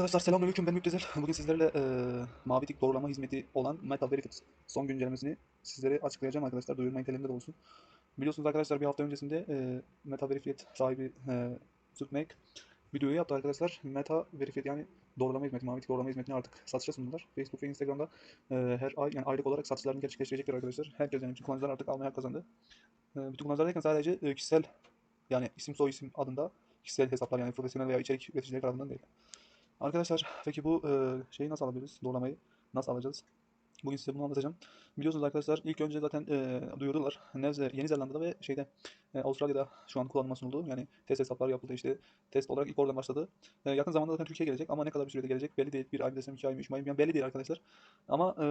Arkadaşlar selamünaleyküm ben Müptezel. Bugün sizlerle e, mavi tik doğrulama hizmeti olan Meta Verified son güncellemesini sizlere açıklayacağım arkadaşlar. Duyurma niteliğinde de olsun. Biliyorsunuz arkadaşlar bir hafta öncesinde e, Meta Verified sahibi e, Tutmek videoyu yaptı arkadaşlar. Meta Verified yani doğrulama hizmeti, mavi tik doğrulama hizmetini artık satışa sundular. Facebook ve Instagram'da e, her ay yani aylık olarak satışlarını gerçekleştirecekler arkadaşlar. Herkes yani bütün kullanıcılar artık almaya kazandı. E, bütün kullanıcılar derken sadece e, kişisel yani isim soy isim adında kişisel hesaplar yani profesyonel veya içerik üreticileri tarafından değil. Arkadaşlar peki bu e, şeyi nasıl alabiliriz? Doğramayı nasıl alacağız? Bugün size bunu anlatacağım. Biliyorsunuz arkadaşlar ilk önce zaten e, duyurdular. Nevze, Yeni Zelanda'da ve şeyde e, Avustralya'da şu an kullanıma sunuldu. Yani test hesapları yapıldı işte. Test olarak ilk oradan başladı. E, yakın zamanda zaten Türkiye'ye gelecek ama ne kadar bir sürede gelecek belli değil. Bir ay desem, iki ay mı, üç ay mı yani belli değil arkadaşlar. Ama e,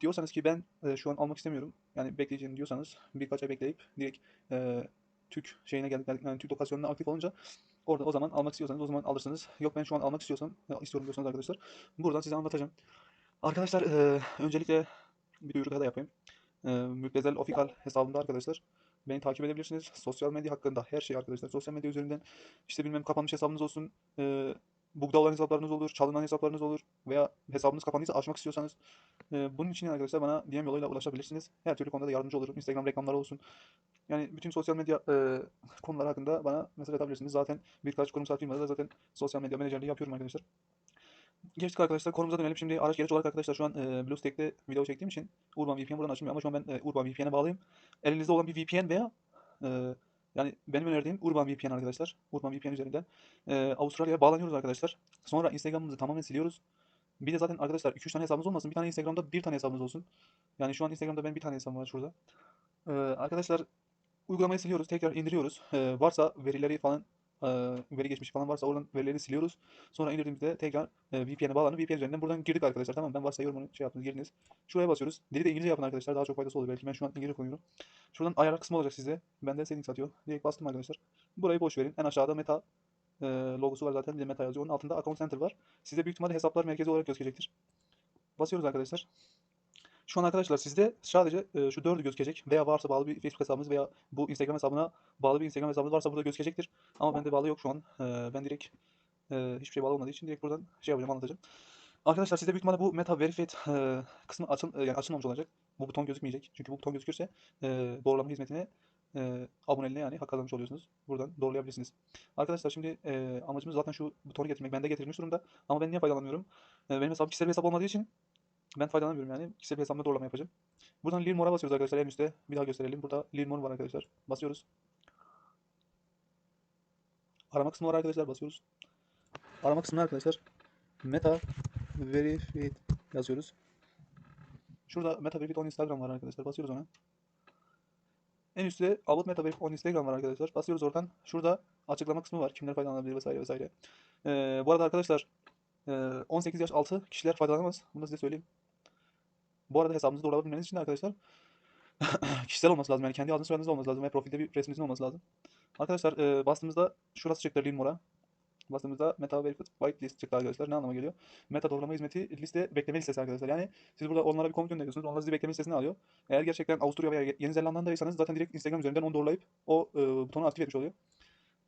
diyorsanız ki ben e, şu an almak istemiyorum. Yani bekleyeceğim diyorsanız birkaç ay bekleyip direkt e, Türk şeyine geldik, yani Türk lokasyonuna aktif olunca Orada o zaman almak istiyorsanız o zaman alırsınız. Yok ben şu an almak istiyorsam, ya istiyorum diyorsanız arkadaşlar. Buradan size anlatacağım. Arkadaşlar e, öncelikle bir duyuru daha da yapayım. E, Müptezel Official hesabımda arkadaşlar. Beni takip edebilirsiniz. Sosyal medya hakkında her şey arkadaşlar. Sosyal medya üzerinden işte bilmem kapanmış hesabınız olsun. E, bug'da hesaplarınız olur, çalınan hesaplarınız olur veya hesabınız kapandıysa açmak istiyorsanız e, bunun için arkadaşlar bana DM yoluyla ulaşabilirsiniz. Her türlü konuda da yardımcı olurum. Instagram reklamları olsun. Yani bütün sosyal medya e, konuları hakkında bana mesaj atabilirsiniz. Zaten birkaç kurumsal firmada da zaten sosyal medya menajerliği yapıyorum arkadaşlar. Geçtik arkadaşlar konumuza dönelim. Şimdi araç gereç olarak arkadaşlar şu an e, BlueStack'te video çektiğim için Urban VPN buradan açılmıyor ama şu an ben e, Urban VPN'e bağlıyım. Elinizde olan bir VPN veya e, yani benim önerdiğim Urban VPN arkadaşlar. Urban VPN üzerinden e, Avustralya'ya bağlanıyoruz arkadaşlar. Sonra Instagram'ımızı tamamen siliyoruz. Bir de zaten arkadaşlar 2-3 tane hesabımız olmasın. Bir tane Instagram'da bir tane hesabımız olsun. Yani şu an Instagram'da ben bir tane hesabım var şurada. E, arkadaşlar uygulamayı siliyoruz. Tekrar indiriyoruz. E, varsa verileri falan e, veri geçmiş falan varsa oradan verileri siliyoruz. Sonra indirdiğimizde tekrar e, VPN'e bağlanıp VPN üzerinden buradan girdik arkadaşlar. Tamam ben varsayıyorum onu şey yaptınız girdiniz. Şuraya basıyoruz. Dili de İngilizce yapın arkadaşlar. Daha çok faydası olur belki. Ben şu an İngilizce koyuyorum. Şuradan ayar kısmı olacak size. Bende settings atıyor. Direkt bastım arkadaşlar. Burayı boş verin. En aşağıda meta e, logosu var zaten. Bir de meta yazıyor. Onun altında account center var. Size büyük ihtimalle hesaplar merkezi olarak gözükecektir. Basıyoruz arkadaşlar. Şu an arkadaşlar sizde sadece e, şu dördü gözükecek veya varsa bağlı bir Facebook hesabınız veya bu Instagram hesabına bağlı bir Instagram hesabınız varsa burada gözükecektir. Ama bende bağlı yok şu an. E, ben direkt e, hiçbir şey bağlı olmadığı için direkt buradan şey yapacağım anlatacağım. Arkadaşlar sizde büyük ihtimalle bu Meta Verified e, kısmı açıl, e, yani açılmamış olacak. Bu buton gözükmeyecek. Çünkü bu buton gözükürse e, doğrulama hizmetine e, aboneliğine yani hak kazanmış oluyorsunuz. Buradan doğrulayabilirsiniz. Arkadaşlar şimdi e, amacımız zaten şu butonu getirmek. Bende getirilmiş durumda. Ama ben niye faydalanmıyorum? E, benim hesabım kişisel bir hesap olmadığı için ben faydalanmıyorum yani. Kişisel bir hesabımda doğrulama yapacağım. Buradan Learn More'a basıyoruz arkadaşlar en üstte. Bir daha gösterelim. Burada More var arkadaşlar. Basıyoruz. Arama kısmı var arkadaşlar. Basıyoruz. Arama kısmına arkadaşlar Meta Verified yazıyoruz. Şurada Meta Verified on Instagram var arkadaşlar. Basıyoruz ona. En üstte About Meta Verified on Instagram var arkadaşlar. Basıyoruz oradan. Şurada açıklama kısmı var. Kimler faydalanabilir vesaire vesaire. Ee, bu arada arkadaşlar 18 yaş altı kişiler faydalanamaz. Bunu da size söyleyeyim. Bu arada hesabınızı doğrulabilmeniz için arkadaşlar kişisel olması lazım. Yani kendi adınız soyadınız olması lazım ve profilde bir resminizin olması lazım. Arkadaşlar e, bastığımızda şurası çıktı Lean More'a. Bastığımızda Meta Verified Whitelist çıktı arkadaşlar. Ne anlama geliyor? Meta doğrulama hizmeti liste bekleme listesi arkadaşlar. Yani siz burada onlara bir komut gönderiyorsunuz. Onlar sizi bekleme listesine alıyor. Eğer gerçekten Avusturya veya Yeni Zelanda'daysanız zaten direkt Instagram üzerinden onu doğrulayıp o e, butonu aktif etmiş oluyor.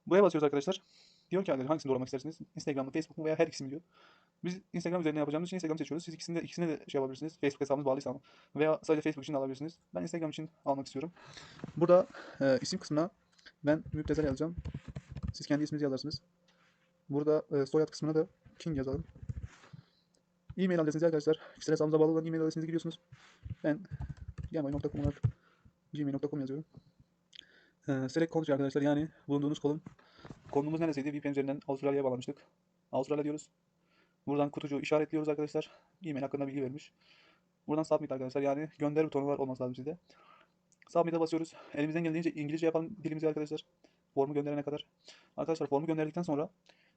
Buraya basıyoruz arkadaşlar. Diyor ki hangisini doğramak istersiniz? Instagram mı, Facebook mu veya her ikisi mi diyor. Biz Instagram üzerinden yapacağımız için Instagram seçiyoruz. Siz ikisini de, ikisine de şey yapabilirsiniz. Facebook hesabınız bağlıysa ama. Veya sadece Facebook için de alabilirsiniz. Ben Instagram için almak istiyorum. Burada e, isim kısmına ben müptezel yazacağım. Siz kendi isminizi yazarsınız. Burada e, soyad kısmına da King yazalım. E-mail adresinizi arkadaşlar. Kişisel hesabınıza bağlı olan e-mail adresinizi giriyorsunuz. Ben gmail.com olarak gmail.com yazıyorum. E, select country arkadaşlar yani bulunduğunuz kolun konumuz neresiydi? VPN üzerinden Avustralya'ya bağlamıştık. Avustralya diyoruz. Buradan kutucuğu işaretliyoruz arkadaşlar. E-mail hakkında bilgi vermiş. Buradan submit arkadaşlar yani gönder butonu var olması lazım sizde. Submit'e basıyoruz. Elimizden geldiğince İngilizce yapalım dilimizi arkadaşlar. Formu gönderene kadar. Arkadaşlar formu gönderdikten sonra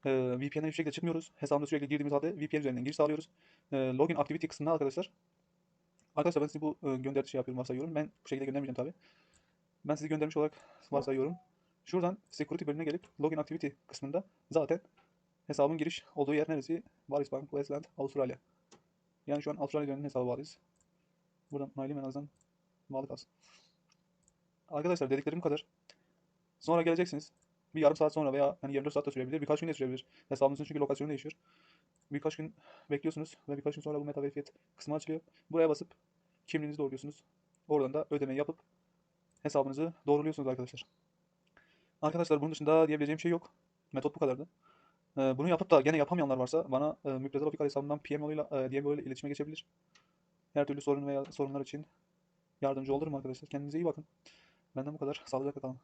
e, VPN'e bir şekilde çıkmıyoruz. Hesabımıza sürekli girdiğimiz halde VPN üzerinden giriş sağlıyoruz. E, login activity kısmında arkadaşlar. Arkadaşlar ben size bu e, gönder şey yapıyorum varsayıyorum. Ben bu şekilde göndermeyeceğim tabi. Ben sizi göndermiş olarak varsayıyorum. Şuradan security bölümüne gelip login activity kısmında zaten hesabın giriş olduğu yer neresi? Baris Bank, Westland, Avustralya. Yani şu an Avustralya'nın hesabı varız. Buradan onaylayayım en azından bağlı kalsın. Arkadaşlar dediklerim kadar. Sonra geleceksiniz. Bir yarım saat sonra veya hani 24 saat de sürebilir. Birkaç gün de sürebilir. Hesabınızın çünkü lokasyonu değişiyor. birkaç gün bekliyorsunuz ve birkaç gün sonra bu meta verifiyet kısmı açılıyor. Buraya basıp kimliğinizi doğruluyorsunuz. Oradan da ödemeyi yapıp hesabınızı doğruluyorsunuz arkadaşlar. Arkadaşlar bunun dışında diyebileceğim şey yok. Metot bu kadardı. Ee, bunu yapıp da gene yapamayanlar varsa bana e, Müptezel Ofikal hesabından PM yoluyla, e, DM yoluyla iletişime geçebilir. Her türlü sorun veya sorunlar için yardımcı olurum arkadaşlar. Kendinize iyi bakın. Benden bu kadar. Sağlıcakla kalın.